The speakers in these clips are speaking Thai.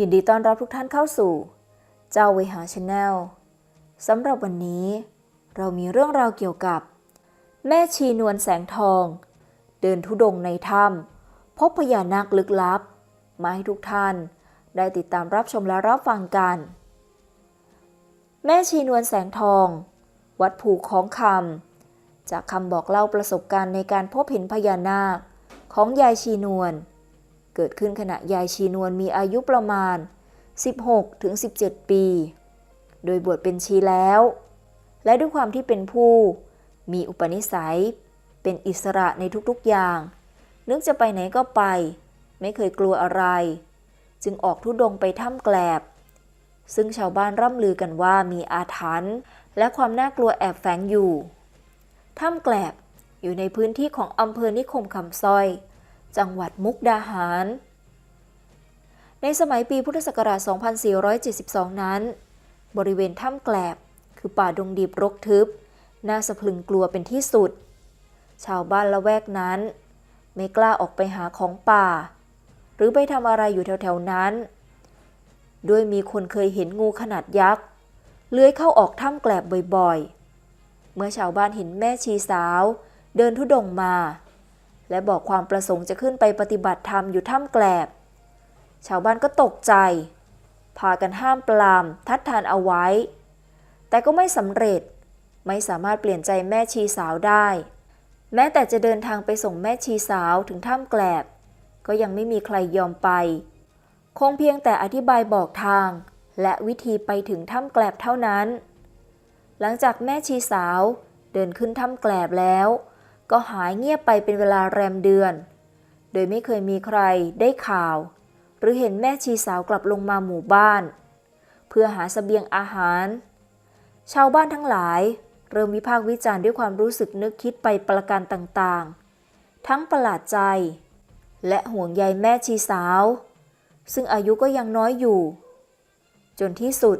ยินดีต้อนรับทุกท่านเข้าสู่ เจ้าเวหาชาแนลสำหรับวันนี้ เรามีเรื่องราวเกี่ยวกับ แม่ชีนวลแสงทอง เดินทุดงในถ้ำพบพญานาคลึกลับ มาให้ทุกท่าน ได้ติดตามรับชมและรับฟังกัน แม่ชีนวลแสงทอง วัดผูกของคำจากคำบอกเล่าประสบการณ์ในการพบเห็นพญานาคของยายชีนวล เกิดขึ้นขณะยายชีนวลมีอายุประมาณ 16ถึง17ปี โดยบวชเป็นชีแล้ว และด้วยความที่เป็นผู้ มีอุปนิสัย เป็นอิสระในทุกๆอย่าง นึกจะไปไหนก็ไป ไม่เคยกลัวอะไร จึงออกทุดงไปถ้ำแกลบ ซึ่งชาวบ้านร่ำลือกันว่ามีอาถรรพ์และความน่ากลัวแอบแฝงอยู่ ถ้ำแกลบอยู่ในพื้นที่ของอำเภอนิคมคำสร้อย จังหวัดมุกดาหาร ในสมัยปีพุทธศักราช 2472 นั้น บริเวณถ้ำแกลบ คือป่าดงดิบรกทึบ น่าสะพรึงกลัวเป็นที่สุด ชาวบ้านละแวกนั้น ไม่กล้าออกไปหาของป่า หรือไปทำอะไรอยู่แถวๆนั้น ด้วยมีคนเคยเห็นงูขนาดยักษ์เลื้อยเข้าออกถ้ำแกลบบ่อยๆ เมื่อชาวบ้านเห็นแม่ชีสาว เดินทุดงมา และบอกความประสงค์จะขึ้นไปปฏิบัติธรรมอยู่ถ้ำแกลบ ชาวบ้านก็ตกใจ พากันห้ามปราม ทัดทานเอาไว้ แต่ก็ไม่สำเร็จ ไม่สามารถเปลี่ยนใจแม่ชีสาวได้ แม้แต่จะเดินทางไปส่งแม่ชีสาวถึงถ้ำแกลบ ก็ยังไม่มีใครยอมไป คงเพียงแต่อธิบายบอกทาง และวิธีไปถึงถ้ำแกลบเท่านั้น หลังจากแม่ชีสาวเดินขึ้นถ้ำแกลบแล้ว ก็หายเงียบไปเป็นเวลาแรมเดือน โดยไม่เคยมีใครได้ข่าว หรือเห็นแม่ชีสาวกลับลงมาหมู่บ้าน เพื่อหาสเสบียงอาหาร ชาวบ้านทั้งหลาย เริ่มวิพากษ์วิจารณ์ด้วยความรู้สึกนึกคิดไปประการต่างๆ ทั้งประหลาดใจ และห่วงใยแม่ชีสาว ซึ่งอายุก็ยังน้อยอยู่ จนที่สุด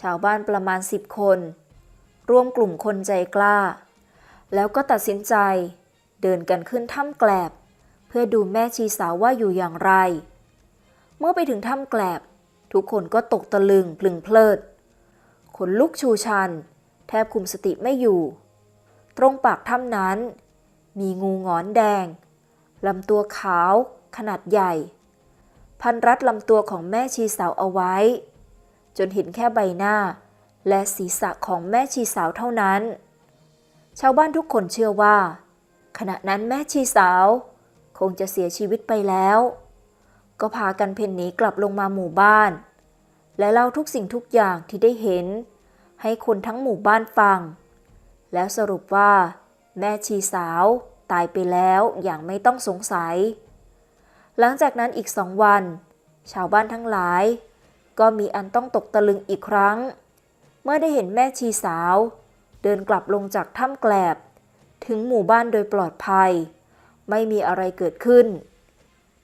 ชาวบ้านประมาณสิบคน ร่วมกลุ่มคนใจกล้า แล้วก็ตัดสินใจ เดินกันขึ้นถ้ำแกลบ เพื่อดูแม่ชีสาวว่าอยู่อย่างไร เมื่อไปถึงถ้ำแกลบ ทุกคนก็ตกตะลึงพลึงเพลิดขนลุกชูชัน แทบคุมสติไม่อยู่ ตรงปากถ้ำนั้น มีงูงอนแดงลำตัวขาว ขนาดใหญ่ พันรัดลำตัวของแม่ชีสาวเอาไว้ จนเห็นแค่ใบหน้า และศีรษะของแม่ชีสาวเท่านั้น ชาวบ้านทุกคนเชื่อว่า ขณะนั้นแม่ชีสาว คงจะเสียชีวิตไปแล้ว ก็พากันเพ่นหนีกลับลงมาหมู่บ้าน และเล่าทุกสิ่งทุกอย่างที่ได้เห็น ให้คนทั้งหมู่บ้านฟัง แล้วสรุปว่า แม่ชีสาวตายไปแล้วอย่างไม่ต้องสงสัย หลังจากนั้นอีกสองวัน ชาวบ้านทั้งหลาย ก็มีอันต้องตกตะลึงอีกครั้ง เมื่อได้เห็นแม่ชีสาว เดินกลับลงจากถ้ำแกลบ ถึงหมู่บ้านโดยปลอดภัย ไม่มีอะไรเกิดขึ้น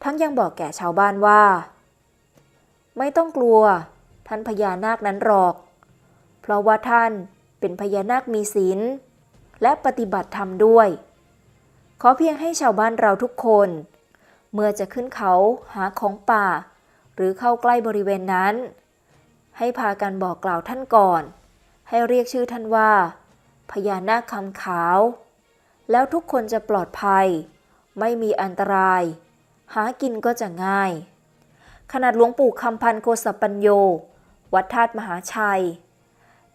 ทั้งยังบอกแก่ชาวบ้านว่า ไม่ต้องกลัว ท่านพญานาคนั้นหรอก เพราะว่าท่านเป็นพญานาคมีศีลและปฏิบัติธรรมด้วย ขอเพียงให้ชาวบ้านเราทุกคน เมื่อจะขึ้นเขาหาของป่า หรือเข้าใกล้บริเวณนั้น ให้พากันบอกกล่าวท่านก่อน ให้เรียกชื่อท่านว่า พญานาคคำขาว แล้วทุกคนจะปลอดภัย ไม่มีอันตราย หากินก็จะง่าย ขนาดหลวงปู่คำพันโคสปัญโย วัดธาตุมหาชัย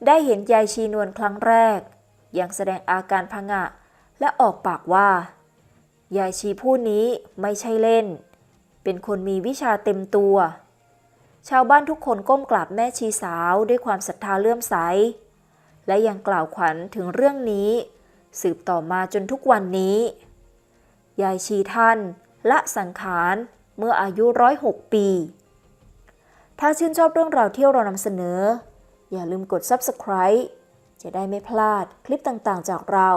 ได้เห็นยายชีนวลครั้งแรก ยังแสดงอาการพงะ และออกปากว่า ยายชีผู้นี้ไม่ใช่เล่น เป็นคนมีวิชาเต็มตัว ชาวบ้านทุกคนก้มกราบแม่ชีสาวด้วยความศรัทธาเลื่อมใส และยังกล่าวขวัญถึงเรื่องนี้ สืบต่อมาจนทุกวันนี้ ยายชีท่านละสังขารเมื่ออายุร้อยหกปี ถ้าชื่นชอบเรื่องราวที่เรานำเสนอ อย่าลืมกด Subscribe จะได้ไม่พลาดคลิปต่างๆจากเรา